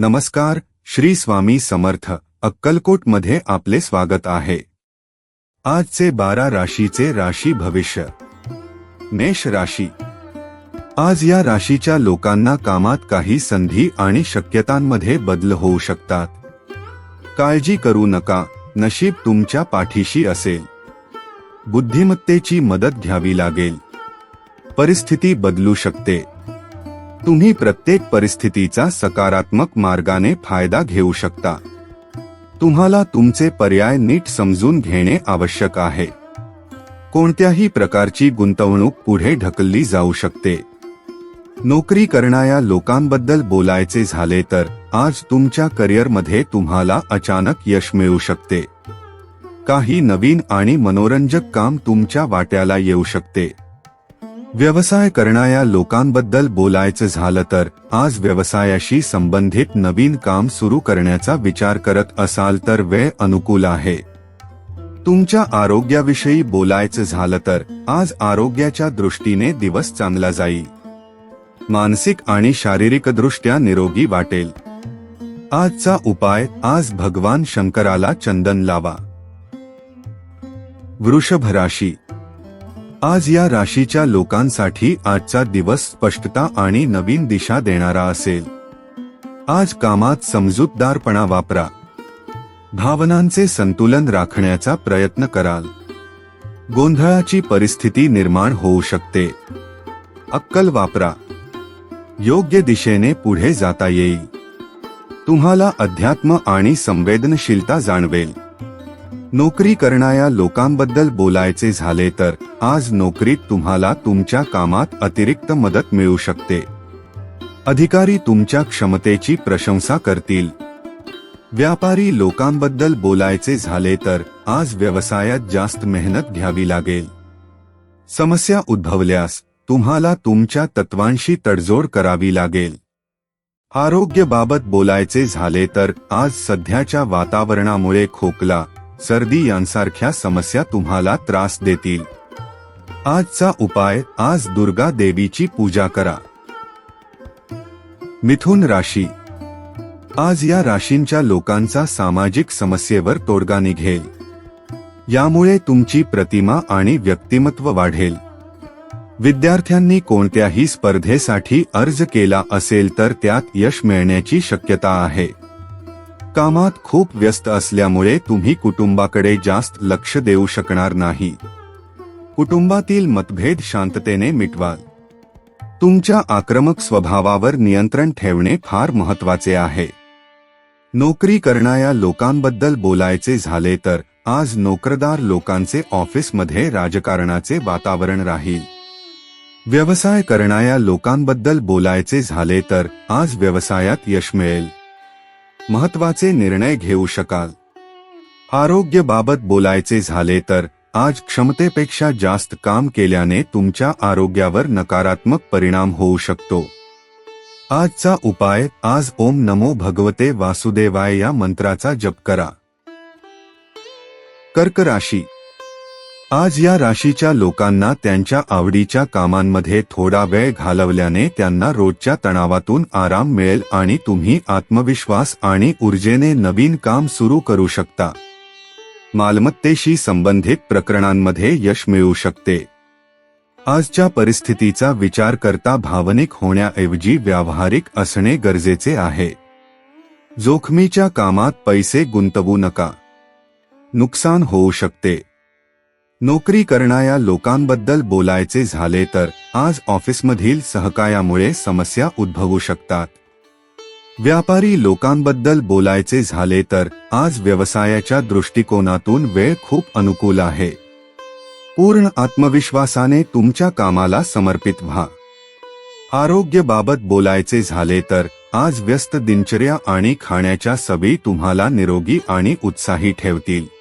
नमस्कार श्री स्वामी समर्थ अक्कलकोटमध्ये आपले स्वागत आहे. आजचे बारा राशीचे राशी भविष्य. मेष राशी. आज या राशीच्या लोकांना कामात काही संधी आणि शक्यतांमध्ये बदल होऊ शकतात. काळजी करू नका नशीब तुमच्या पाठीशी असेल. बुद्धिमत्तेची मदत घ्यावी लागेल. परिस्थिती बदलू शकते. तुम्ही प्रत्येक परिस्थितीचा सकारात्मक मार्गाने फायदा घेऊ शकता. तुम्हाला तुमचे पर्याय नीट समजून घेणे आवश्यक आहे. कोणत्याही प्रकारची गुंतवणूक पुढे ढकलली जाऊ शकते. नोकरी करणाऱ्या लोकांबद्दल बोलायचे झाले तर आज तुमच्या करिअरमध्ये तुम्हाला अचानक यश मिळू शकते. काही नवीन आणि मनोरंजक काम तुमच्या वाट्याला येऊ शकते. व्यवसाय करणाऱ्या लोकांबद्दल बोलायचं झालं तर आज व्यवसायाशी संबंधित नवीन काम सुरू करण्याचा विचार करत असाल तर वेळ अनुकूल आहे. तुमच्या आरोग्याविषयी बोलायचं झालं तर आज आरोग्याच्या दृष्टीने दिवस चांगला जाईल. मानसिक आणि शारीरिकदृष्ट्या निरोगी वाटेल. आजचा उपाय आज भगवान शंकराला चंदन लावा. वृषभ राशी आज या राशीच्या लोकांसाठी आजचा दिवस स्पष्टता आणि नवीन दिशा देणारा असेल. आज कामात समजूतदारपणा वापरा. भावनांचे संतुलन राखण्याचा प्रयत्न कराल. गोंधळाची परिस्थिती निर्माण होऊ शकते. अक्कल वापरा. योग्य दिशेने पुढे जाता येईल. तुम्हाला अध्यात्म आणि संवेदनशीलता जाणवेल. नोकरी करणाऱ्या लोकांबद्दल बोलायचे झाले तर आज नोकरीत तुम्हाला तुमच्या कामात अतिरिक्त मदत मिळू शकते. अधिकारी तुमच्या क्षमतेची प्रशंसा करतील. व्यापारी लोकांबद्दल बोलायचे झाले तर आज व्यवसायात जास्त मेहनत घ्यावी लागेल. समस्या उद्भवल्यास तुम्हाला तुमच्या तत्वांशी तडजोड करावी लागेल. आरोग्याबाबत बोलायचे झाले तर आज सध्याच्या वातावरणामुळे खोकला सर्दी यांसारख्या समस्या तुम्हाला त्रास देतील. आजचा उपाय आज दुर्गा देवीची पूजा करा. मिथुन राशी. आज या राशींच्या लोकांचा सामाजिक समस्येवर तोडगा निघेल. यामुळे तुमची प्रतिमा आणि व्यक्तिमत्व वाढेल. विद्यार्थ्यांनी कोणत्याही स्पर्धेसाठी अर्ज केला असेल तर त्यात यश मिळण्याची शक्यता आहे. कामात खूप व्यस्त असल्यामुळे तुम्ही कुटुंबाकडे जास्त लक्ष देऊ शकणार नाही. कुटुंबातील मतभेद शांततेने मिटवाल. तुमच्या आक्रमक स्वभावावर नियंत्रण ठेवणे फार महत्त्वाचे आहे. नोकरी करणाऱ्या लोकांबद्दल बोलायचे झाले तर आज नोकरदार लोकांचे ऑफिसमध्ये राजकारणाचे वातावरण राहील. व्यवसाय करणाऱ्या लोकांबद्दल बोलायचे झाले तर आज व्यवसायात यश मिळेल. महत्त्वाचे निर्णय घेऊ शकाल. आरोग्याबाबत बोलायचे झाले तर आज क्षमतेपेक्षा जास्त काम केल्याने तुमच्या आरोग्यावर नकारात्मक परिणाम होऊ शकतो. आजचा उपाय आज ओम नमो भगवते वासुदेवाय या मंत्राचा जप करा. कर्क राशी आज या राशीच्या लोकांना त्यांच्या आवडीच्या कामांमध्ये थोडा वेळ घालवल्याने त्यांना रोजच्या तणावातून आराम मिळेल आणि तुम्ही आत्मविश्वास आणि ऊर्जेने नवीन काम सुरू करू शकता. मालमत्तेशी संबंधित प्रकरणांमध्ये यश मिळू शकते. आजच्या परिस्थितीचा विचार करता भावनिक होण्याऐवजी व्यावहारिक असणे गरजेचे आहे. जोखमीच्या कामात पैसे गुंतवू नका. नुकसान होऊ शकते. नोकरी करणाऱ्या लोकांबद्दल बोलायचे झाले तर आज ऑफिसमधील सहकायामुळे समस्या उद्भवू शकतात. व्यापारी लोकांबद्दल बोलायचे झाले तर आज व्यवसायाच्या दृष्टिकोनातून वेळ खूप अनुकूल आहे. पूर्ण आत्मविश्वासाने तुमच्या कामाला समर्पित व्हा. आरोग्यबाबत बोलायचे झाले तर आज व्यस्त दिनचर्या आणि खाण्याच्या सवयी तुम्हाला निरोगी आणि उत्साही ठेवतील.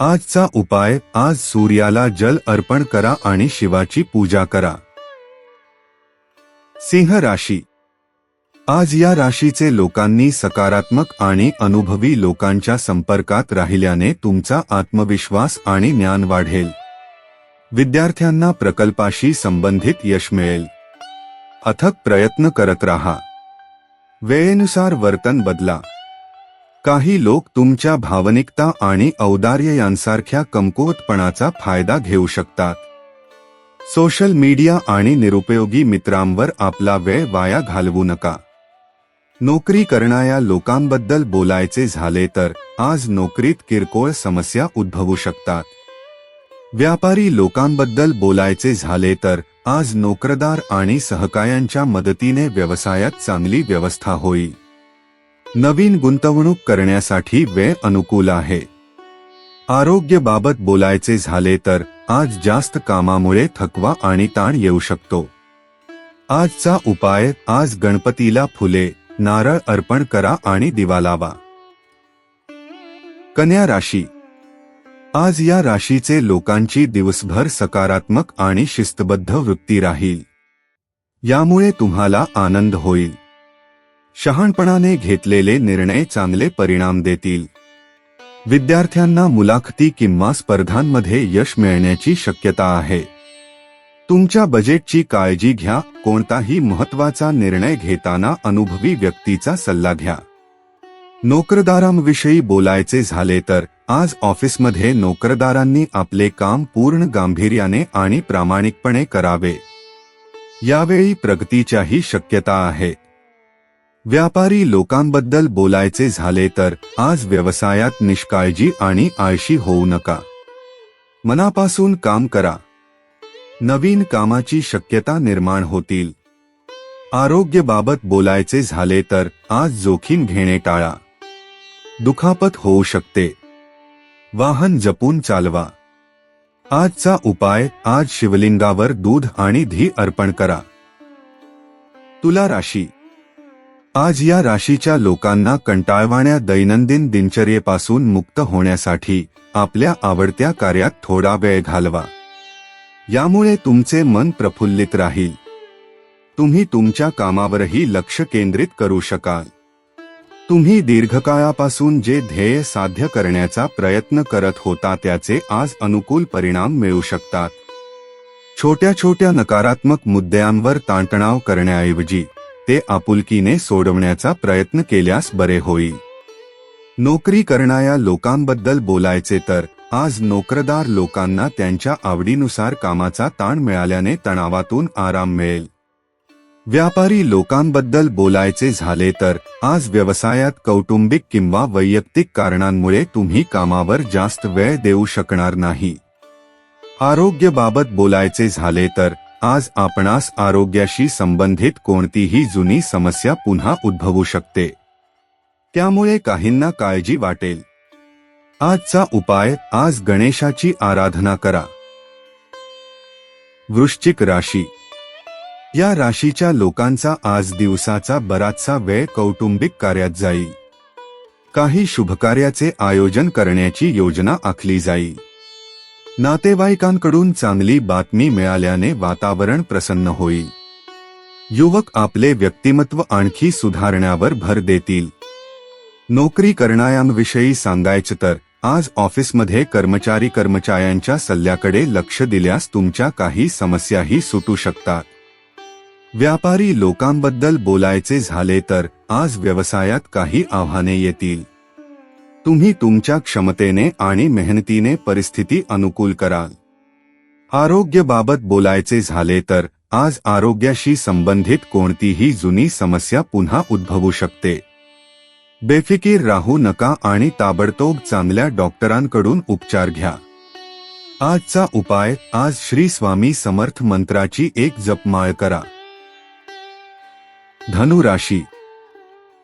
आजचा उपाय आज सूर्याला जल अर्पण करा आणि शिवाची पूजा करा. सिंह राशी. आज या राशीचे लोकांनी सकारात्मक आणि अनुभवी लोकांच्या संपर्कात राहिल्याने तुमचा आत्मविश्वास आणि ज्ञान वाढेल. विद्यार्थ्यांना प्रकल्पाशी संबंधित यश मिळेल. अथक प्रयत्न करत राहा. वेळेनुसार वर्तन बदला. काही लोक तुमच्या भावनिकता आणि औदार्य यांसारख्या कमकुवतपणाचा फायदा घेऊ शकतात. सोशल मीडिया आणि निरुपयोगी मित्रांवर आपला वेळ वाया घालवू नका. नोकरी करणाऱ्या लोकांबद्दल बोलायचे झाले तर आज नोकरीत किरकोळ समस्या उद्भवू शकतात. व्यापारी लोकांबद्दल बोलायचे झाले तर आज नोकरदार आणि सहकायांच्या मदतीने व्यवसायात चांगली व्यवस्था होईल. नवीन गुंतवणूक करण्यासाठी वेळ अनुकूल आहे. आरोग्यबाबत बोलायचे झाले तर आज जास्त कामामुळे थकवा आणि ताण येऊ शकतो. आजचा उपाय आज गणपतीला फुले नारळ अर्पण करा आणि दिवा लावा. कन्या राशी. आज या राशीचे लोकांची दिवसभर सकारात्मक आणि शिस्तबद्ध वृत्ती राहील. यामुळे तुम्हाला आनंद होईल. शहाणपणाने घेतलेले निर्णय चांगले परिणाम देतील. विद्यार्थ्यांना मुलाखती किंवा स्पर्धांमध्ये यश मिळण्याची शक्यता आहे. तुमच्या बजेटची काळजी घ्या कोणताही महत्त्वाचा निर्णय घेताना अनुभवी व्यक्तीचा सल्ला घ्या. नोकरदारांविषयी बोलायचे झाले तर आज ऑफिसमध्ये नोकरदारांनी आपले काम पूर्ण गांभीर्याने आणि प्रामाणिकपणे करावे. यावेळी प्रगतीच्याही शक्यता आहे. व्यापारी लोकांबद्दल बोलायचे झाले तर आज व्यवसायात निष्काळजी आणि आळशी होऊ नका. मनापासून काम करा. नवीन कामाची शक्यता निर्माण होतील. आरोग्यबाबत बोलायचे झाले तर आज जोखीम घेणे टाळा. दुखापत होऊ शकते. वाहन जपून चालवा. आजचा उपाय आज शिवलिंगावर दूध आणि धी अर्पण करा. तुला राशी आज या राशीच्या लोकांना कंटाळवाण्या दैनंदिन दिनचर्येपासून मुक्त होण्यासाठी आपल्या आवडत्या कार्यात थोडा वेळ घालवा. यामुळे तुमचे मन प्रफुल्लित राहील. तुम्ही तुमच्या कामावरही लक्ष केंद्रित करू शकाल. तुम्ही दीर्घकाळापासून जे ध्येय साध्य करण्याचा प्रयत्न करत होता त्याचे आज अनुकूल परिणाम मिळू शकतात. छोट्या छोट्या नकारात्मक मुद्द्यांवर ताणतणाव करण्याऐवजी ते आपुलकीने सोडवण्याचा प्रयत्न केल्यास बरे होईल. नोकरी करणाऱ्या लोकांबद्दल बोलायचे तर आज नोकरदार लोकांना त्यांच्या आवडीनुसार कामाचा ताण मिळाल्याने तणावातून आराम मिळेल. व्यापारी लोकांबद्दल बोलायचे झाले तर आज व्यवसायात कौटुंबिक किंवा वैयक्तिक कारणांमुळे तुम्ही कामावर जास्त वेळ देऊ शकणार नाही. आरोग्याबाबत बोलायचे झाले तर आज आपणास आरोग्याशी संबंधित कोणतीही जुनी समस्या पुन्हा उद्भवू शकते. त्यामुळे काहींना काळजी वाटेल. आजचा उपाय आज गणेशाची आराधना करा. वृश्चिक राशी. या राशीच्या लोकांचा आज दिवसाचा बराचसा वेळ कौटुंबिक कार्यात जाईल. काही शुभकार्याचे आयोजन करण्याची योजना आखली जाईल. नातेवाईकांकडून चांगली बातमी मिळाल्याने वातावरण प्रसन्न होईल. युवक आपले व्यक्तिमत्व आणखी सुधारण्यावर भर देतील. नोकरी करणाऱ्यांविषयी सांगायचं तर आज ऑफिसमध्ये कर्मचारी कर्मचाऱ्यांच्या सल्ल्याकडे लक्ष दिल्यास तुमच्या काही समस्याही सुटू शकतात. व्यापारी लोकांबद्दल बोलायचे झाले तर आज व्यवसायात काही आव्हाने येतील. तुम्ही तुमच्या क्षमतेने आणि मेहनतीने परिस्थिती अनुकूल कराल. आरोग्याबाबत बोलायचे झाले तर आज आरोग्याशी संबंधित कोणतीही जुनी समस्या पुन्हा उद्भवू शकते. बेफिकीर राहू नका आणि ताबडतोब चांगल्या डॉक्टरांकडून उपचार घ्या. आजचा उपाय आज श्री स्वामी समर्थ मंत्राची एक जपमाळ करा. धनुराशी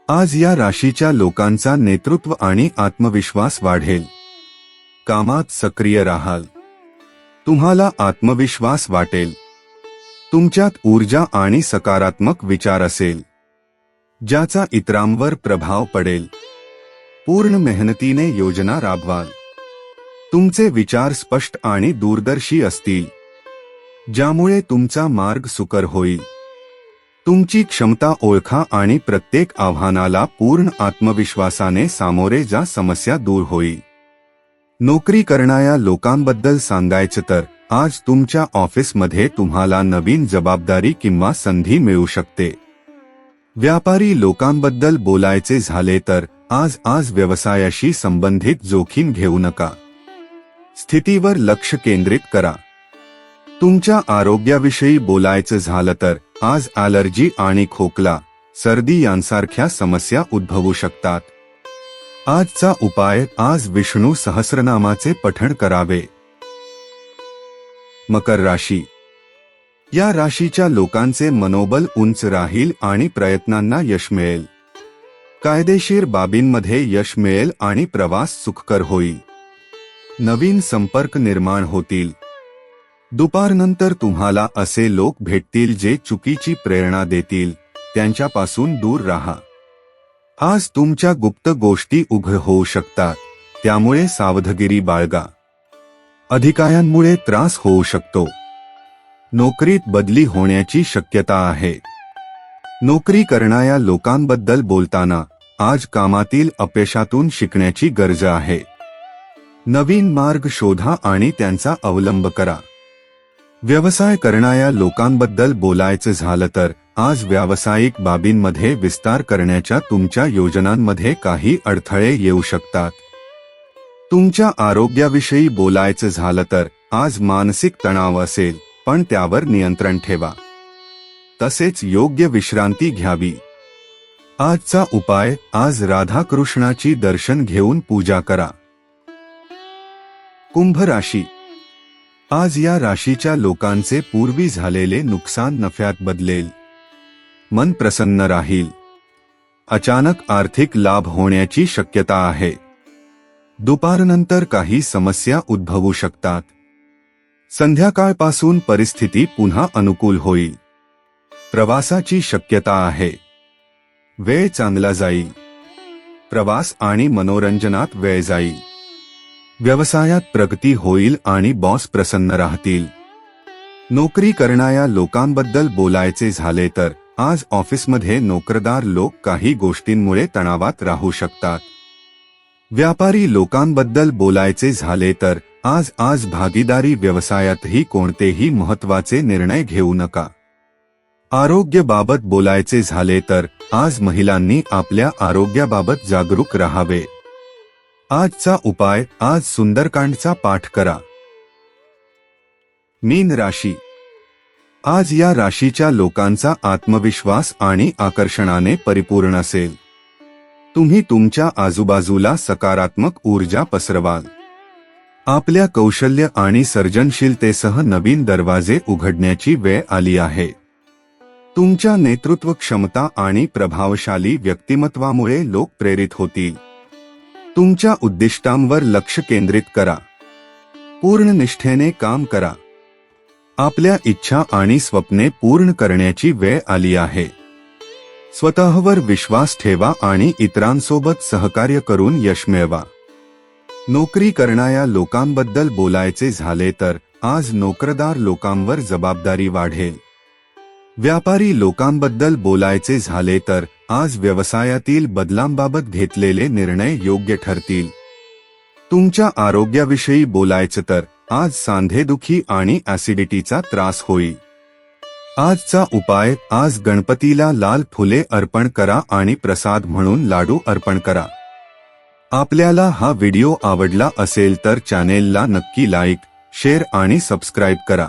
आज या राशीच्या लोकांचा नेतृत्व आणि आत्मविश्वास वाढेल. कामात सक्रिय राहाल. तुम्हाला आत्मविश्वास वाटेल. तुमच्यात ऊर्जा आणि सकारात्मक विचार असेल. ज्याचा इतरांवर प्रभाव पडेल. पूर्ण मेहनतीने योजना राबवाल. तुमचे विचार स्पष्ट आणि दूरदर्शी असतील. ज्यामुळे तुमचा मार्ग सुकर होईल. तुमची क्षमता ओळखा आणि प्रत्येक आव्हानाला पूर्ण आत्मविश्वासाने सामोरे जा समस्या दूर होईल नोकरी करणाऱ्या लोकांबद्दल सांगायचं तर आज तुमच्या ऑफिसमध्ये तुम्हाला नवीन जबाबदारी किंवा संधी मिळू शकते. व्यापारी लोकांबद्दल बोलायचे झाले तर आज आज व्यवसायाशी संबंधित जोखीम घेऊ नका. स्थितीवर लक्ष केंद्रित करा. तुमच्या आरोग्याविषयी बोलायचं झालं तर आज ॲलर्जी आणि खोकला सर्दी यांसारख्या समस्या उद्भवू शकतात. आजचा उपाय आज विष्णू सहस्रनामाचे पठण करावे. मकर राशी. या राशीच्या लोकांचे मनोबल उंच राहील आणि प्रयत्नांना यश मिळेल. कायदेशीर बाबींमध्ये यश मिळेल आणि प्रवास सुखकर होईल. नवीन संपर्क निर्माण होतील. दुपारनंतर तुम्हाला असे लोक भेटतील जे चुकीची प्रेरणा देतील त्यांच्यापासून दूर राहा. आज तुमच्या गुप्त गोष्टी उघड होऊ शकतात त्यामुळे सावधगिरी बाळगा. अधिकाऱ्यांमुळे त्रास होऊ शकतो. नोकरीत बदली होण्याची शक्यता आहे. नोकरी करणाऱ्या लोकांबद्दल बोलताना आज कामातील अपयशातून शिकण्याची गरज आहे. नवीन मार्ग शोधा आणि त्यांचा अवलंब करा. व्यवसाय करणाऱ्या लोकांबद्दल बोलायचं झालं तर आज व्यावसायिक बाबींमध्ये विस्तार करण्याच्या तुमच्या योजनांमध्ये काही अडथळे येऊ शकतात. तुमच्या आरोग्याविषयी बोलायचं झालं तर आज मानसिक तणाव असेल पण त्यावर नियंत्रण ठेवा. तसेच योग्य विश्रांती घ्यावी. आजचा उपाय आज राधाकृष्णाची दर्शन घेऊन पूजा करा. कुंभ राशी आज या राशीच्या लोकांचे पूर्वी झालेले नुकसान नफ्यात बदलेल. मन प्रसन्न राहील. अचानक आर्थिक लाभ होण्याची शक्यता आहे. दुपारनंतर काही समस्या उद्भवू शकतात. संध्याकाळपासून परिस्थिती पुन्हा अनुकूल होईल. प्रवासाची शक्यता आहे. वेळ चांगला जाईल. प्रवास आणि मनोरंजनात वेळ जाईल. व्यवसायात प्रगती होईल आणि बॉस प्रसन्न राहतील. नोकरी करणाऱ्या लोकांबद्दल बोलायचे झाले तर आज ऑफिसमध्ये नोकरदार लोक काही गोष्टींमुळे तणावात राहू शकतात. व्यापारी लोकांबद्दल बोलायचे झाले तर आज आज भागीदारी व्यवसायातही कोणतेही महत्त्वाचे निर्णय घेऊ नका. आरोग्याबाबत बोलायचे झाले तर आज महिलांनी आपल्या आरोग्याबाबत जागरूक राहावे. आजचा उपाय आज सुंदरकांडचा पाठ करा. मीन राशी. आज या राशीच्या लोकांचा आत्मविश्वास आणि आकर्षणाने परिपूर्ण असेल. तुम्ही तुमच्या आजूबाजूला सकारात्मक ऊर्जा पसरवाल. आपल्या कौशल्य आणि सर्जनशीलतेसह नवीन दरवाजे उघडण्याची वेळ आली आहे. तुमच्या नेतृत्व क्षमता आणि प्रभावशाली व्यक्तिमत्वामुळे लोक प्रेरित होतील. तुमच्या उद्दिष्टांवर लक्ष केंद्रित करा. पूर्ण निष्ठेने काम करा. आपल्या इच्छा आणि स्वप्ने पूर्ण करण्याची वेळ आली आहे. स्वतःवर विश्वास ठेवा आणि इतरांसोबत सहकार्य करून यश मिळवा. नोकरी करणाऱ्या लोकांबद्दल बोलायचे झाले तर आज नोकरदार लोकांवर जबाबदारी वाढेल. व्यापारी लोकांबद्दल बोलायचे झाले तर आज व्यवसायातील बदलांबाबत घेतलेले निर्णय योग्य ठरतील. तुमच्या आरोग्याविषयी बोलायचं तर आज सांधेदुखी आणि ऍसिडिटीचा त्रास होईल. आजचा उपाय आज गणपतीला लाल फुले अर्पण करा आणि प्रसाद म्हणून लाडू अर्पण करा. आपल्याला हा व्हिडिओ आवडला असेल तर चॅनेलला नक्की लाईक शेअर आणि सबस्क्राईब करा.